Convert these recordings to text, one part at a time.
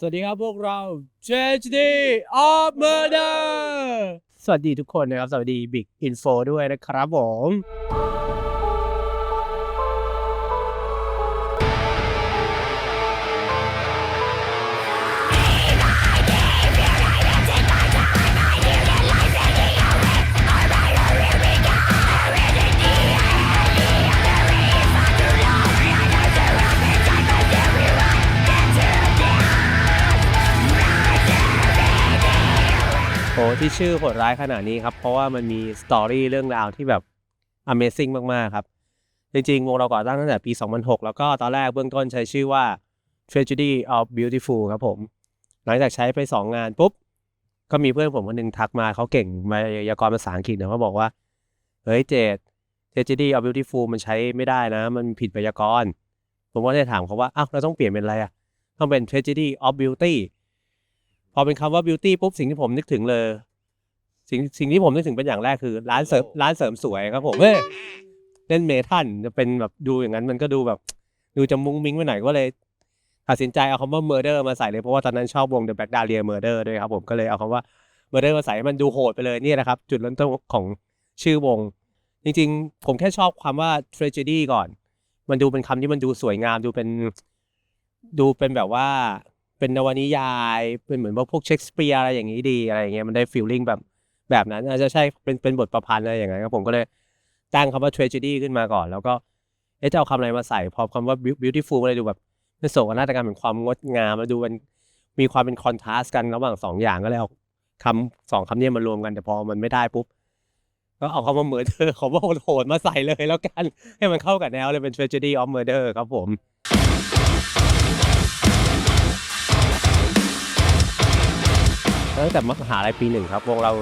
สวัสดีครับพวกเรา JHD of Murder สวัสดีทุกคนนะครับ สวัสดี Big Info ด้วยนะครับผม ที่ชื่อโหดร้ายขนาดนี้ครับ เพราะว่ามันมีสตอรี่เรื่องราวที่แบบ Amazing มาก ๆ ครับ จริง ๆ วงเราก่อตั้งตั้งแต่ปี 2006 แล้วก็ตอนแรกเบื้องต้นใช้ชื่อว่า Tragedy of Beautiful ครับผม หลังจากใช้ไป 2 งานปุ๊บ ก็มีเพื่อนผมคนหนึ่งทักมาเขาเก่งไวยากรภาษาอังกฤษนะเขาบอกว่า เฮ้ยเจด Tragedy of Beautiful มันใช้ไม่ได้นะ มันผิดไวยากรณ์ผมก็เลยถามเขาว่าอ้าวเราต้องเปลี่ยนเป็นอะไรอะต้องเป็น Tragedy of Beauty อเป็นคำว่า beauty ปุ๊บสิ่งที่ผมนึกถึงเลย สิ่งสิ่งที่ผมนึกถึงเป็นอย่างแรกคือ ร้านเสริมร้านเสริมสวยครับผมเฮ้ยเล่นเมทัลจะเป็นแบบดูอย่างนั้นมันก็ดูแบบดูจะมุ้งมิ้งไปหน่อยก็เลยตัดสินใจเอาคำว่า murder มาใส่เลยเพราะว่าตอนนั้นชอบวง The Black Dahlia Murder ด้วยครับผมก็เลยเอาคำว่า murder มาใส่ให้มันดูโหดไปเลยเนี่ยนะครับ จุดเริ่มต้นของชื่อวง จริงๆ ผมแค่ชอบความว่า tragedy ก่อน มันดูเป็นคำที่มันดูสวยงามดูเป็น ดูเป็นแบบว่า เป็นนวนิยายเป็นเหมือนว่าพวกเชคสเปียร์อะไรอย่างนี้ดีอะไรอย่างเงี้ยมันได้ฟีลลิ่งแบบแบบนั้น อาจจะใช่เป็นเป็นบทประพันธ์อะไรอย่างเงี้ยครับผมก็เลยตั้งคำว่า tragedy ขึ้นมาก่อน แล้วก็เอ๊ะจะเอาคำอะไรมาใส่พอคำว่า beau- beautiful มันเลยดูแบบเป็นโศกนาฏกรรมเป็นความงดงามมาดูมันมีความเป็นคอนทราสต์กันระหว่างสองอย่างก็เลยเอาคำสองคำนี้มารวมกันแต่พอมันไม่ได้ปุ๊บก็เอาคำว่า murder คำว่าโหดมาใส่เลยแล้วกัน ให้มันเข้ากับแนวเลยเป็น tragedy of murder ครับผม ตั้งแต่มหาลัยปีหนึ่งครับวงเรา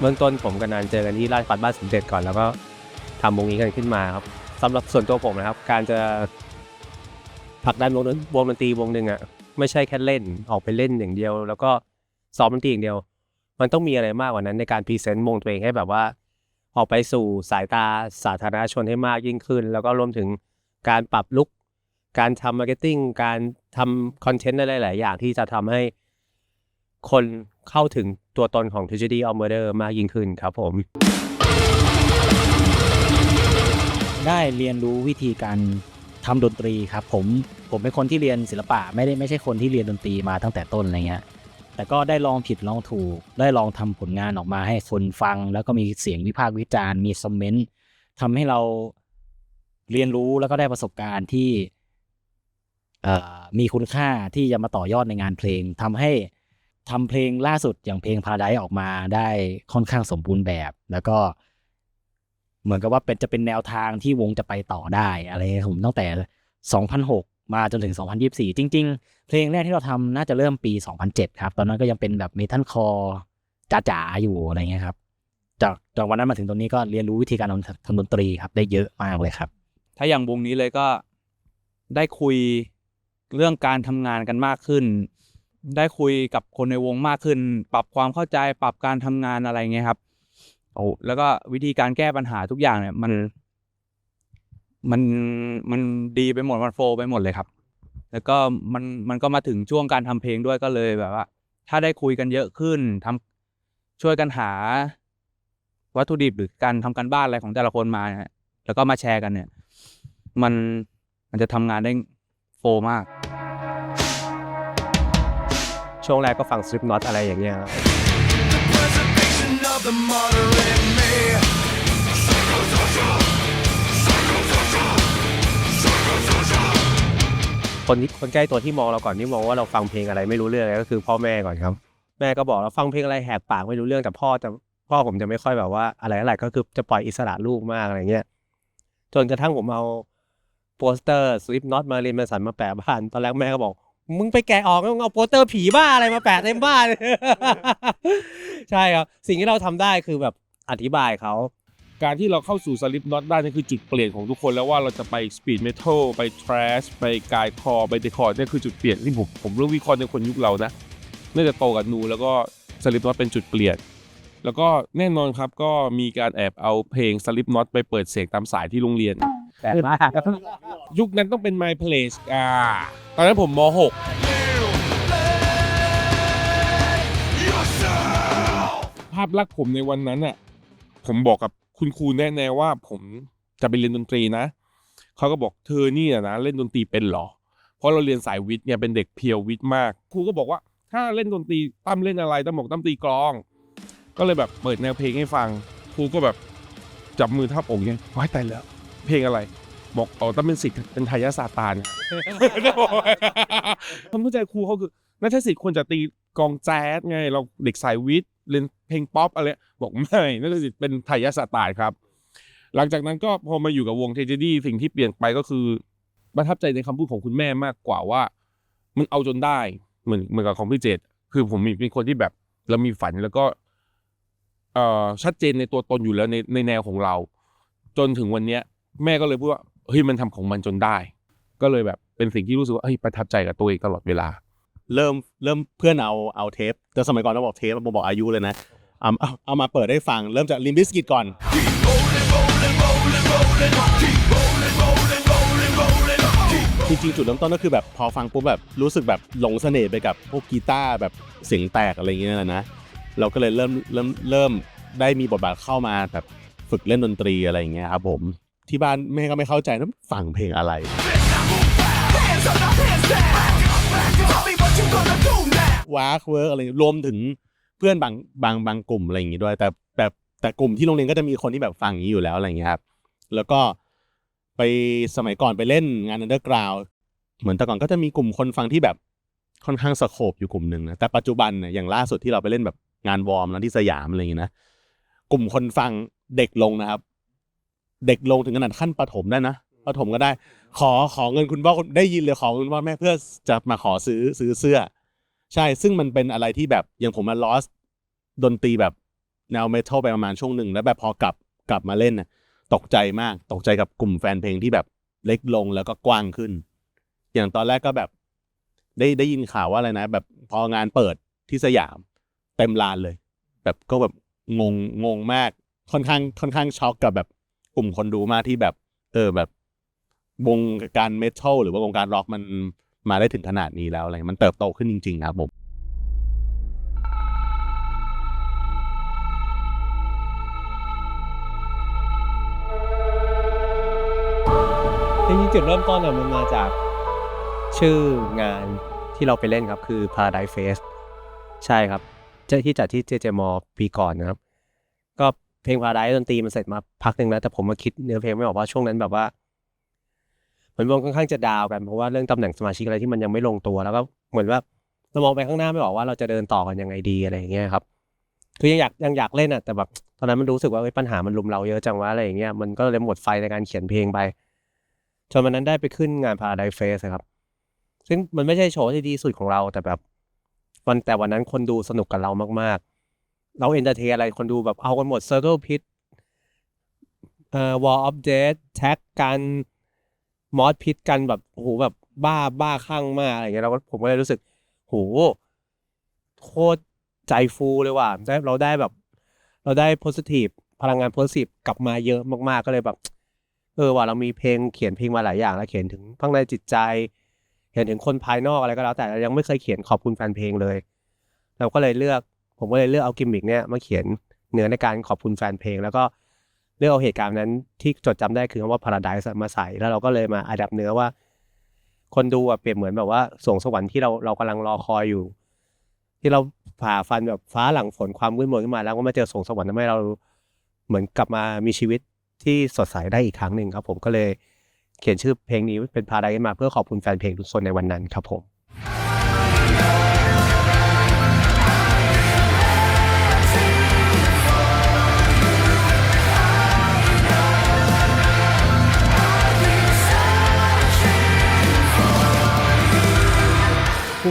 เบื้องต้นผมกับนันเจอกันที่ราชพัฒบ้านสมเด็จก่อนแล้วก็ทำวงนี้กันขึ้นมาครับสำหรับส่วนตัวผมนะครับ การจะผลักดันวงดนวงดนตรีวงหนึ่งอะไม่ใช่แค่เล่นออกไปเล่นอย่างเดียว แล้วก็ซ้อมดนตรีอย่างเดียว มันต้องมีอะไรมากกว่านั้นในการพรีเซนต์วงตัวเองให้แบบว่า ออกไปสู่สายตาสาธารณชนให้มากยิ่งขึ้น แล้วก็รวมถึงการปรับลุกการทำมาร์เก็ตติ้งการทำคอนเทนต์อะไรหลายอย่างที่จะทำให้คน เข้าถึงตัวตนของ Tragedy of Murder มากยิ่งขึ้นครับผม ได้เรียนรู้วิธีการทำดนตรีครับผมผมเป็นคนที่เรียนศิลปะไม่ได้ไม่ใช่คนที่เรียนดนตรีมาตั้งแต่ต้นอะไรเงี้ยแต่ก็ได้ลองผิดลองถูก ได้ลองทำผลงานออกมาให้คนฟัง แล้วก็มีเสียงวิพากษ์วิจารณ์มีคอมเมนต์ทำให้เราเรียนรู้แล้วก็ได้ประสบการณ์ที่มีคุณค่าที่จะมาต่อยอดในงานเพลงทำให้ ทำเพลงล่าสุดอย่างเพลงพาราไดออกมาได้ค่อนข้างสมบูรณ์แบบ แล้วก็ เหมือนกับว่าเป็นจะเป็นแนวทางที่วงจะไปต่อได้ อะไรผมตั้งแต่ 2006 มาจนถึง 2024 จริง ๆ เพลงแรกที่เราทำน่าจะเริ่มปี 2007 ครับ ตอนนั้นก็ยังเป็นแบบเมทัลคอร์จ๋าๆอยู่อะไรเงี้ยครับ จากจากวันนั้นมาถึงตรงนี้ก็เรียนรู้วิธีการทำทำดนตรีครับได้เยอะมากเลยครับ ถ้าอย่างวงนี้เลยก็ได้คุยเรื่องการทำงานกันมากขึ้น ได้คุยกับคนในวงมากขึ้น ปรับความเข้าใจปรับการทำงานอะไรเงี้ยครับโอ้แล้วก็วิธีการแก้ปัญหาทุกอย่างเนี่ย มัน มันมันดีไปหมดมันโฟไปหมดเลยครับ แล้วก็มันมันก็มาถึงช่วงการทำเพลงด้วยก็เลยแบบว่า ถ้าได้คุยกันเยอะขึ้นทำช่วยกันหา วัตถุดิบหรือการทำการบ้านอะไรของแต่ละคนมาเนี่ยแล้วก็มาแชร์กันเนี่ย มันมันจะทำงานได้โฟมาก ช่วงแรกก็ฟัง Slipknot อะไรอย่างเงี้ยคนที่คนใกล้ตัวที่มองเราก่อนที่มองว่าเราฟังเพลงอะไรไม่รู้เรื่องก็คือพ่อแม่ก่อนครับ แม่ก็บอกเราฟังเพลงอะไรแหกปากไม่รู้เรื่องแต่พ่อจะพ่อผมจะไม่ค่อยแบบว่าอะไรอะไรก็คือจะปล่อยอิสระลูกมากอะไรเงี้ยจนกระทั่งผมเอาโปสเตอร์สลิปน็อตมาเรียนมาสันมาแปะบ้านตอนแรกแม่ก็บอก มึงไปแกะออกแล้วมึงเอาโปสเตอร์ผีบ้าอะไรมาแปะเต็มบ้าน ใช่ครับ สิ่งที่เราทำได้คือแบบอธิบายเขา การที่เราเข้าสู่สลิปน็อตได้นี่คือจุดเปลี่ยนของทุกคนแล้วว่าเราจะไปสปีดเมทัลไปทรัชไปกายคอไปเดคอร์นี่คือจุดเปลี่ยนที่ผมผมเรื่องวิเคราะห์ในคนยุคเรานะน่าจะโตกับนูแล้วก็สลิปน็อตเป็นจุดเปลี่ยน แล้วก็แน่นอนครับก็มีการแอบเอาเพลงสลิปน็อตไปเปิดเสียงตามสายที่โรงเรียน แปลมาก ยุคนั้นต้องเป็น My Place อ่า ตอนนั้นผมม .6 ภาพลักษณ์ผมในวันนั้นอะ ผมบอกกับคุณครูแน่ๆว่า ผมจะไปเรียนดนตรีนะ เขาก็บอกเธอนี่อนะเล่นดนตรีเป็นหรอ เพราะเราเรียนสายวิทย์เนี่ยเป็นเด็กเพียววิทย์มาก ครูก็บอกว่า ถ้าเล่นดนตรีตั้มเล่นอะไรตั้มบอกตั้มตีกลอง ก็เลยแบบเปิดแนวเพลงให้ฟัง ครูก็แบบจับมือทับอกเนี่ยว้ายตายแล้ว เพลงอะไร บอกอ๋อตั้มเป็นสิทธิ์เป็นทายาทซาตานความเข้าใจครูเขาคือนักสิทธิ์ควรจะตีกลองแจ๊สไง เราเด็กสายวิทย์เรียนเพลงป๊อปอะไรบอกไม่นักสิทธิ์เป็นทายาทซาตานครับ หลังจากนั้นก็พอมาอยู่กับวงเทเจดี้สิ่งที่เปลี่ยนไปก็คือประทับใจในคำพูดของคุณแม่มากกว่าว่า มันเอาจนได้เหมือนเหมือนกับของพี่เจตคือผมมีเป็นคนที่แบบเรามีฝันแล้วก็เอ่อชัดเจนในตัวตนอยู่แล้วในในแนวของเรา จนถึงวันเนี้ย แม่ก็เลยพูดว่าเฮ้ยมันทำของมันจนได้ ก็เลยแบบเป็นสิ่งที่รู้สึกว่าเฮ้ยประทับใจกับตัวเองตลอดเวลา เริ่มเริ่มเพื่อนเอาเอาเทปแต่สมัยก่อนเราบอกเทปผมบอกอายุเลยนะเอาเอาเอามาเปิดให้ฟังเริ่มจากลิมบิสกิตก่อน จริงๆจุดเริ่มต้นก็คือแบบพอฟังปุ๊บแบบรู้สึกแบบหลงเสน่ห์ไปกับพวกกีตาร์แบบเสียงแตกอะไรอย่างเงี้ยนะเราก็เลยเริ่มเริ่มเริ่มได้มีบทบาทเข้ามาแบบฝึกเล่นดนตรีอะไรอย่างเงี้ยครับผม ที่บ้านแม่ก็ไม่เข้าใจนะฟังเพลงอะไร วากเวิร์กอะไรรวมถึงเพื่อนบางบางบางกลุ่มอะไรอย่างงี้ด้วย แต่แบบแต่กลุ่มที่โรงเรียนก็จะมีคนที่แบบฟังอย่างนี้อยู่แล้วอะไรอย่างเงี้ยครับแล้วก็ไปสมัยก่อนไปเล่นงานอันเดอร์กราวเหมือนแต่ก่อนก็จะมีกลุ่มคนฟังที่แบบค่อนข้างสโคบอยู่กลุ่มหนึ่งนะแต่ปัจจุบันเนี่ยอย่างล่าสุดที่เราไปเล่นแบบงานวอร์มแล้วที่สยามอะไรอย่างงี้นะกลุ่มคนฟังเด็กลงนะครับ เด็กลงถึงขนาดขั้นประถมได้นะประถมก็ได้ ขอขอเงินคุณพ่อคุณได้ยินเลยขอเงินคุณพ่อแม่เพื่อจะมาขอซื้อซื้อเสื้อ ใช่ ซึ่งมันเป็นอะไรที่แบบอย่างผมมาลอสดนตรีแบบแนวเมทัลไปประมาณช่วงหนึ่งแล้วแบบพอกลับกลับมาเล่นนะตกใจมากตกใจกับกลุ่มแฟนเพลงที่แบบเล็กลงแล้วก็กว้างขึ้น อย่างตอนแรกก็แบบ ได้ได้ยินข่าวว่าอะไรนะ แบบพองานเปิดที่สยามเต็มลานเลย แบบก็แบบงงงงมากค่อนข้างค่อนข้างช็อกกับแบบ กลุ่มคนดูมากที่แบบ เออแบบวงการเมทัลหรือว่าวงการร็อกมันมาได้ถึงขนาดนี้แล้วอะไรมันเติบโตขึ้นจริง ๆ ครับผมจริงๆจุดเริ่มต้นอะมันมาจากชื่องานที่เราไปเล่นครับ คือ Paradise Fest ใช่ครับเจ้าที่จัดที่เจเจมอปีก่อนนะครับ ก็ เพลง Paradise ดนตรีมันเสร็จมาพักหนึ่งแล้วแต่ผมมาคิดเนื้อเพลงไม่ออกว่าช่วงนั้นแบบว่าเหมือนวงค่อนข้างจะดาวกันเพราะว่าเรื่องตำแหน่งสมาชิกอะไรที่มันยังไม่ลงตัวแล้วก็เหมือนว่าเรามองไปข้างหน้าไม่ออกว่าเราจะเดินต่อกันยังไงดีอะไรอย่างเงี้ยครับคือยังอยากยังอยากเล่นอะแต่แบบตอนนั้นมันรู้สึกว่าปัญหามันลุมเราเยอะจังวะอะไรอย่างเงี้ยมันก็เลยหมดไฟในการเขียนเพลงไปจนวันนั้นได้ไปขึ้นงาน Paradise Fest ครับ ซึ่งมันไม่ใช่โชว์ที่ดีสุดของเราแต่แบบวันแต่วันนั้นคนดูสนุกกับเรามาก เราเอนเตอร์เทนอะไรคนดูแบบเอากันหมด Circle Pit เอ่อ Wall of Death แท็กกันมอสพิทกันแบบโอ้โหแบบบ้าบ้าคลั่งมากอะไรเงี้ยเราก็ผมก็เลยรู้สึกโหโคตรใจฟูเลยว่ะได้เราได้แบบ เราได้ positive พลังงาน positive กลับมาเยอะมากๆก็เลยแบบ เออว่าเรามีเพลงเขียนเพลงมาหลายอย่างแล้วเขียนถึงข้างในจิตใจ เขียนถึงคนภายนอกอะไรก็แล้วแต่เรายังไม่เคยเขียนขอบคุณแฟนเพลงเลย เราก็เลยเลือก ผมก็เลยเลือกเอากิมมิกเนี่ยมาเขียนเนื้อในการขอบคุณแฟนเพลง แล้วก็เลือกเอาเหตุการณ์นั้นที่จดจำได้คือคำว่า paradise มาใส่แล้วเราก็เลยมาอัดับเนื้อว่า คนดูอะเปรียบเหมือนแบบว่าสวงสวรรค์ที่เราเรากำลังรอคอยอยู่ ที่เราผ่าฟันแบบฟ้าหลังฝนความมืดมนขึ้นมาแล้วก็มาเจอสวงสวรรค์ทำให้เราเหมือนกลับมามีชีวิตที่สดใสได้อีกครั้งหนึ่งครับ ผมก็เลยเขียนชื่อเพลงนี้เป็นพาไดมาเพื่อขอบคุณแฟนเพลงทุกคนในวันนั้นครับผม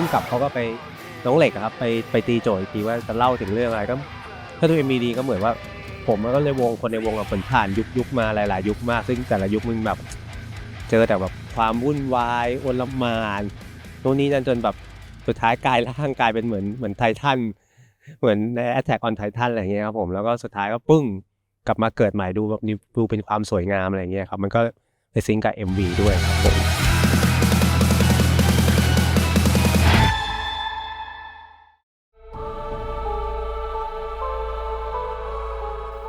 ำกับเขาก็ไปน้องเหล็กอะครับไปไปตีโจทย์อีกทีว่าจะเล่าถึงเรื่องอะไรก็ถ้าดูเอ็มดีก็เหมือนว่า ผมก็เลยวงคนในวงกับผลผ่านยุคยุคมาหลาย ๆ ยุคมากซึ่งแต่ละยุคมันแบบ เจอแต่แบบความวุ่นวายโอลหมานโน่นนี่นั่นจนแบบสุดท้ายกลายร่างกายเป็นเหมือนเหมือนไททันเหมือนใน Attack on Titan อะไรอย่างเงี้ยครับผมแล้วก็สุดท้ายก็ปึ้งกลับมาเกิดใหม่ดูแบบดูเป็นความสวยงามอะไรอย่างเงี้ยครับมันก็ไปซิงก์กับ MV ด้วยครับผม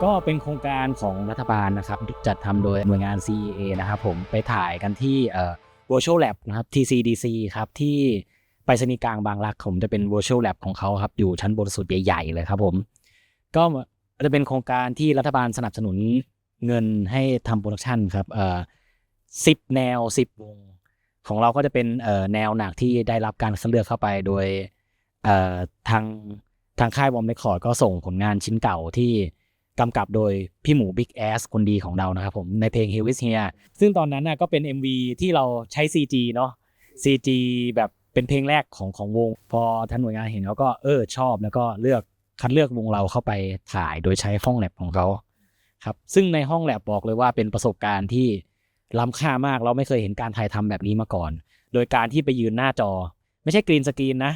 ก็เป็นโครงการของรัฐบาลนะครับ จัดทำโดยหน่วยงาน CEA นะครับผมไปถ่ายกันที่เอ่อ Virtual Lab นะครับ TCDC ครับที่ไปรษณีย์กลางบางรักผมจะเป็น Virtual Lab ของเขาครับอยู่ชั้นบนสุดใหญ่ๆเลยครับผม ก็จะเป็นโครงการที่รัฐบาลสนับสนุนเงินให้ทำโปรดักชันครับเอ่อสิบแนวสิบวง ของเราก็จะเป็นเอ่อแนวหนักที่ได้รับการคัดเลือกเข้าไปโดยเอ่อทางทางค่ายวอมเรคคอร์ดก็ส่งผลงานชิ้นเก่าที่ กำกับโดยพี่หมู Big Ass คนดีของเรานะครับผมในเพลง Here is Here ซึ่งตอนนั้นน่ะก็เป็น MV ที่เราใช้ CG เนาะ CG แบบเป็นเพลงแรกของของวง พอท่านหน่วยงานเห็นเขาก็เออชอบแล้วก็เลือกคัดเลือกวงเราเข้าไปถ่ายโดยใช้ห้องแลบของเขาครับซึ่งในห้องแลบบอกเลยว่าเป็นประสบการณ์ที่ล้ำค่ามากเราไม่เคยเห็นการถ่ายทำแบบนี้มาก่อน โดยการที่ไปยืนหน้าจอ ไม่ใช่กรีนสกรีนนะ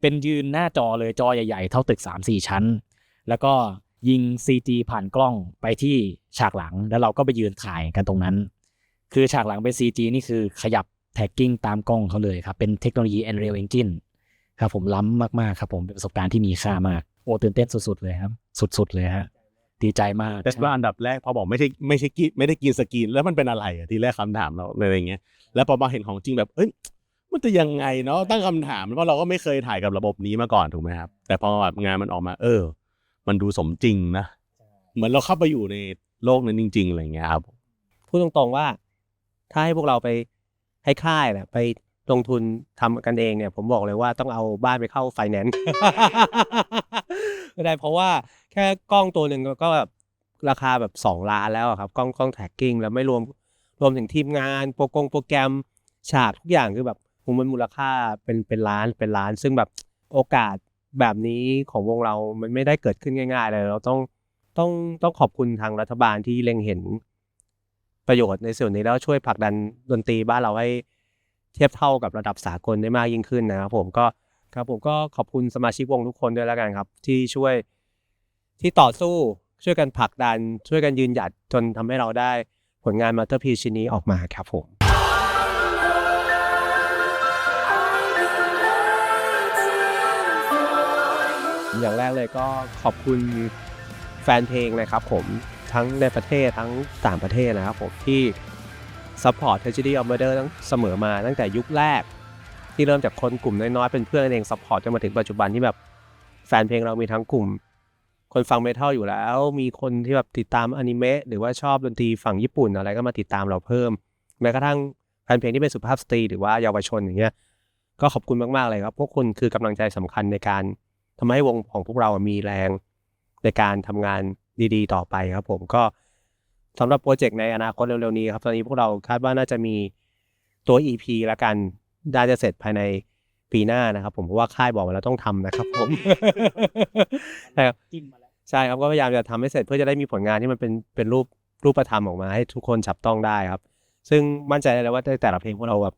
เป็นยืนหน้าจอเลยจอใหญ่ๆ เท่าตึก 3-4 ชั้น แล้วก็ ยิง CG ผ่านกล้องไปที่ฉากหลังแล้วเราก็ไปยืนถ่ายกันตรงนั้น คือฉากหลังเป็น CG นี่คือขยับแท็กกิ้งตามกล้องเขาเลยครับ เป็นเทคโนโลยี Unreal Engine ครับผมล้ำมาก ๆ ครับผมเป็นประสบการณ์ที่มีค่ามาก โอ้ตื่นเต้นสุด ๆ เลยครับ สุด ๆ เลยฮะดีใจมากแต่ว่าอันดับแรกพอบอกไม่ใช่ไม่ใช่กิไม่ได้กินสกรีนแล้วมันเป็นอะไรอะทีแรกคำถามเราอะไรอย่างเงี้ยแล้วพอมาเห็นของจริงแบบเอ้ยมันจะยังไงเนาะตั้งคำถามเพราะเราก็ไม่เคยถ่ายกับระบบนี้มาก่อนถูกไหมครับแต่พอแบบงานมันออกมาเออ มันดูสมจริงนะเหมือนเราเข้าไปอยู่ในโลกนั้นจริง ๆอะไรอย่างเงี้ยครับพูดตรงๆว่า ถ้าให้พวกเราไปให้ค่ายเนี่ยไปลงทุนทำกันเองเนี่ย ผมบอกเลยว่าต้องเอาบ้านไปเข้าไฟแนนซ์ไม่ได้เพราะว่าแค่กล้องตัวหนึ่งก็แบบราคาแบบสองล้านแล้วอะครับ กล้องกล้องแท็กกิ้งแล้วไม่รวมรวมถึงทีมงานโปรกงโปรแกรมฉากทุกอย่างคือแบบผมมันมูลค่าเป็นเป็นล้านเป็นล้าน ซึ่งแบบโอกาส แบบนี้ของวงเรามันไม่ได้เกิดขึ้นง่ายๆเลยเราต้องต้องต้องขอบคุณทางรัฐบาลที่เล็งเห็นประโยชน์ในส่วนนี้แล้วช่วยผลักดันดนตรีบ้านเราให้เทียบเท่ากับระดับสากลได้มากยิ่งขึ้นนะครับผมก็ครับผมก็ขอบคุณสมาชิกวงทุกคนด้วยแล้วกันครับ ที่ช่วยที่ต่อสู้ช่วยกันผลักดัน ช่วยกันยืนหยัดจนทำให้เราได้ผลงานมาเตอร์พีชิ้นนี้ออกมาครับผม อย่างแรกเลยก็ขอบคุณแฟนเพลงนะครับผมทั้งในประเทศทั้งต่างประเทศนะครับผมที่ซัพพอร์ต Tragedy of Murder ตั้งเสมอมาตั้งแต่ยุคแรก ที่เริ่มจากคนกลุ่มน้อยๆ เป็นเพื่อนกันเองซัพพอร์ตจนมาถึงปัจจุบันที่แบบแฟนเพลงเรามีทั้งกลุ่ม คนฟังเมทัลอยู่แล้ว มีคนที่แบบติดตามอนิเมะหรือว่าชอบดนตรีฝั่งญี่ปุ่นอะไรก็มาติดตามเราเพิ่ม แม้กระทั่งแฟนเพลงที่เป็นสุภาพสตรีหรือว่าเยาวชนอย่างเงี้ยก็ขอบคุณมากๆเลยครับ พวกคุณคือกำลังใจสำคัญในการ ทำให้วงของพวกเรามีแรงในการทำงานดีๆ ต่อไปครับผมก็สำหรับโปรเจกต์ในอนาคตเร็วๆนี้ครับตอนนี้พวกเราคาดว่าน่าจะมีตัว EP ละกันน่าจะเสร็จภายในปีหน้านะครับ ผมเพราะว่าค่ายบอกมาแล้วต้องทำนะครับ ผมใช่ครับจิ้มมาแล้วใช่ครับก็พยายามจะทำให้เสร็จเพื่อจะได้มีผลงานที่มันเป็นเป็นรูปรูปธรรมออกมาให้ทุกคนจับต้องได้ครับ ซึ่งมั่นใจได้เลยว่าในแต่ละเพลงพวกเราแบบ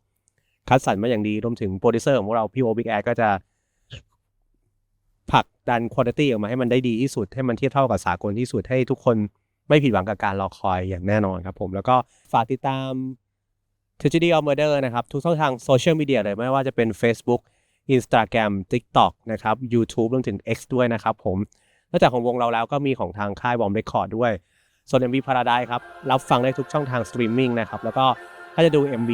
คัดสรรมาอย่างดีรวมถึงโปรดิวเซอร์ของพวกเราพี่โอบิ๊กแอก็จะ ผลักดันคุณภาพออกมาให้มันได้ดีที่สุด ให้มันเทียบเท่ากับสากลที่สุดให้ทุกคนไม่ผิดหวังกับการรอคอยอย่างแน่นอนครับผมแล้วก็ฝากติดตาม Tragedy of Murder นะครับ ทุกช่องทางโซเชียลมีเดียเลยไม่ว่าจะเป็น Facebook Instagram TikTok นะครับ YouTube รวมถึง X ด้วยนะครับผมนอกจากของวงเราแล้วก็มีของทางค่ายวอมเรคคอร์ดด้วยส่วน MV Paradise ครับ รับฟังได้ทุกช่องทางสตรีมมิ่งนะครับ แล้วก็ถ้าจะดู MV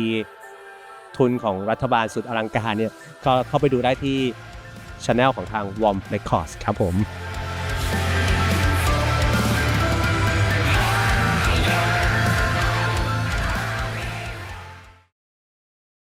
ทุนของรัฐบาลสุดอลังการเนี่ย ก็เข้าไปดูได้ที่ Channel ของทาง Warm Records ครับผม